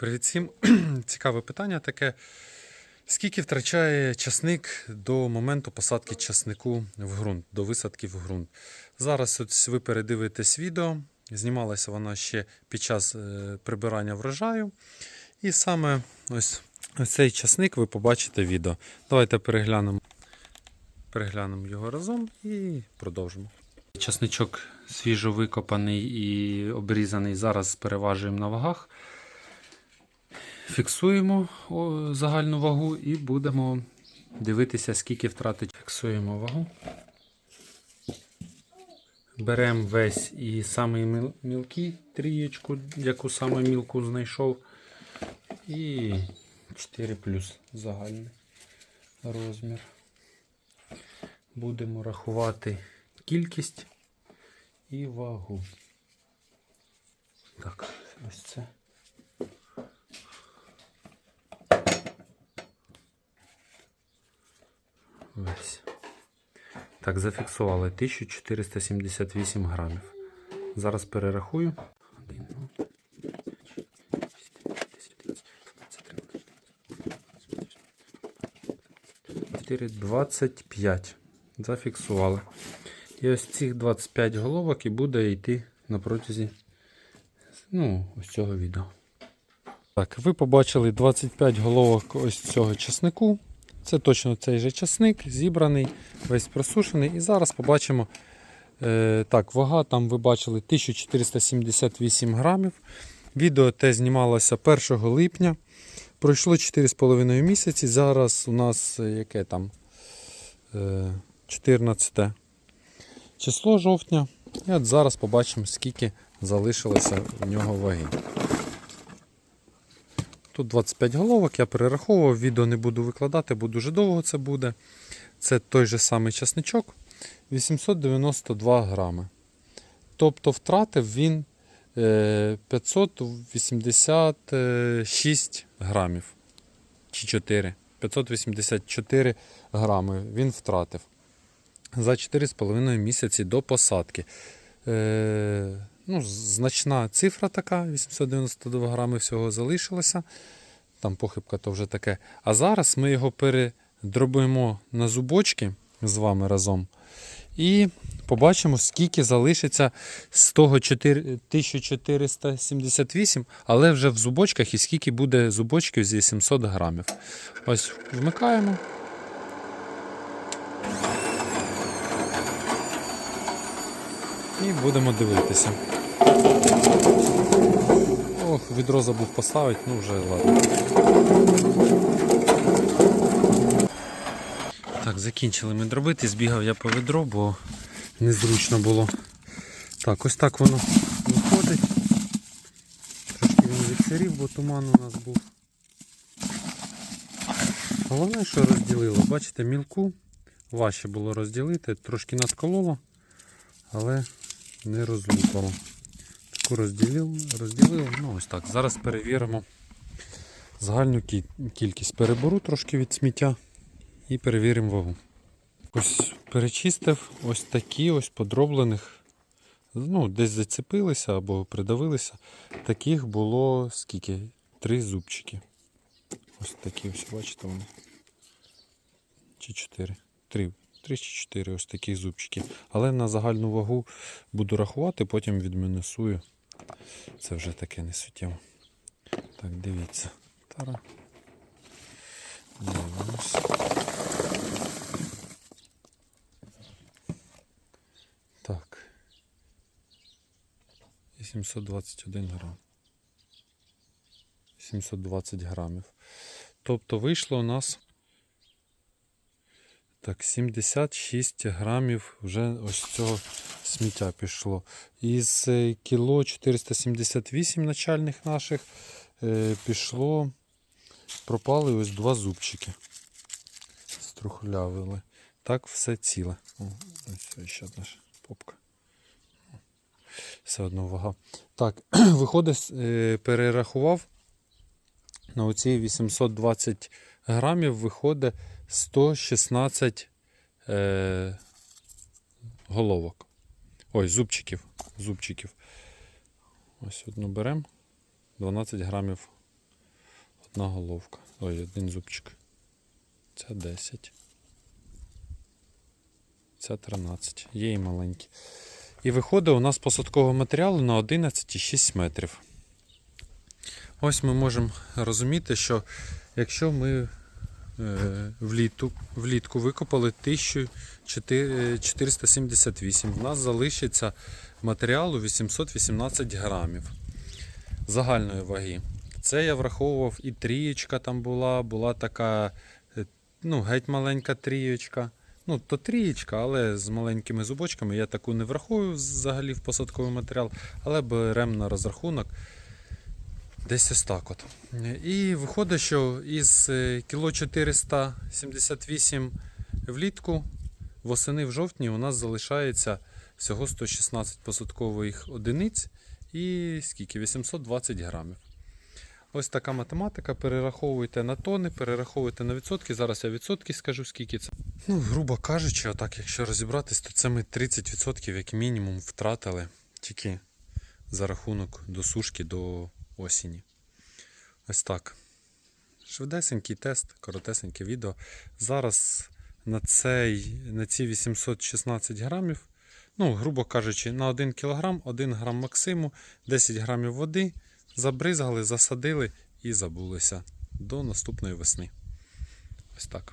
Привіт всім. Цікаве питання таке. Скільки втрачає часник до моменту посадки часнику в ґрунт, до висадки в ґрунт? Зараз ось ви передивитесь відео. Знімалася вона ще під час е, прибирання врожаю. І саме ось, цей часник ви побачите відео. Давайте переглянемо, переглянемо його разом і продовжимо. Часничок свіжо викопаний і обрізаний. Зараз переважуємо на вагах. Фіксуємо загальну вагу і будемо дивитися, скільки втратить. Фіксуємо вагу. Беремо весь і самий мілкий трієчку, яку саме мілку знайшов. І 4 плюс загальний розмір. Будемо рахувати кількість і вагу. Так, ось це. Весь. Так, зафіксували 1478 грамів. Зараз перерахую. 1, 4, 25. Зафіксували. І ось цих 25 головок і буде йти на протязі ну, ось цього відео. Так, ви побачили 25 головок ось цього часнику. Це точно цей же часник, зібраний, весь просушений. І зараз побачимо. Е, так, вага там ви бачили 1478 грамів. Відео те знімалося 1 липня. Пройшло 4,5 місяці. Зараз у нас е, яке там е, 14 число жовтня. І от зараз побачимо, скільки залишилося у нього ваги. Тут 25 головок, я перераховував, відео не буду викладати, бо дуже довго це буде. Це той же самий часничок 892 грами. Тобто втратив він е, 586 грамів. Чи 4. 584 грами він втратив за 4,5 місяці до посадки. Е, ну, значна цифра така, 892 грами всього залишилося. Там похибка то вже таке. А зараз ми його передробимо на зубочки з вами разом. І побачимо, скільки залишиться з того 4 1478, але вже в зубочках і скільки буде зубочків зі 700 грамів. Ось вмикаємо. І будемо дивитися. Ох, відро забув поставити, ну вже ладно. Так, закінчили ми дробити, збігав я по відро, бо незручно було. Так, ось так воно виходить. Трошки він відсирів, бо туман у нас був. Головне, що розділило, бачите, мілку важче було розділити, трошки надкололо, але не розлупало. Таку розділив, розділив. Ну ось так. Зараз перевіримо загальну кількість. Переберу трошки від сміття і перевіримо вагу. Ось перечистив ось такі ось подроблених. Ну, десь зацепилися або придавилися. Таких було скільки? Три зубчики. Ось такі ось, бачите вони. Чи чотири? Три. Три чи чотири ось такі зубчики. Але на загальну вагу буду рахувати, потім відмінусую. Це вже таке не суттєво. Так, дивіться. Тара. Дивимось. Так. І 721 грам. 720 грамів. Тобто вийшло у нас так, 76 грамів вже ось цього сміття пішло. Із е, кіло 478 начальних наших е, пішло, пропали ось два зубчики. Струхлявили. Так, все ціле. О, ось ще одна попка. Все одно вага. Так, виходить, е, перерахував на оці 820 грамів виходить 116 е, головок. Ой, зубчиків. зубчиків. Ось одну беремо. 12 грамів одна головка. Ой, один зубчик. Це 10. Це 13. Є і маленькі. І виходить у нас посадкового матеріалу на 11,6 метрів. Ось ми можемо розуміти, що якщо ми влітку, влітку викопали 1478, в нас залишиться матеріалу 818 грамів загальної ваги. Це я враховував і трієчка там була, була така е, ну, геть маленька трієчка. Ну, то трієчка, але з маленькими зубочками. Я таку не враховую взагалі в посадковий матеріал, але беремо на розрахунок десь ось так от. І виходить, що із е, кіло 478 влітку восени в жовтні у нас залишається всього 116 посадкових одиниць і скільки? 820 грамів. Ось така математика. Перераховуйте на тони, перераховуйте на відсотки. Зараз я відсотки скажу, скільки це. Ну, грубо кажучи, отак, якщо розібратись, то це ми 30% як мінімум втратили тільки за рахунок досушки до осені. Ось так. Швидесенький тест, коротесеньке відео. Зараз на, цей, на ці 816 грамів, ну, грубо кажучи, на 1 кг 1 грам максиму, 10 грамів води, забризгали, засадили і забулися до наступної весни. Ось так.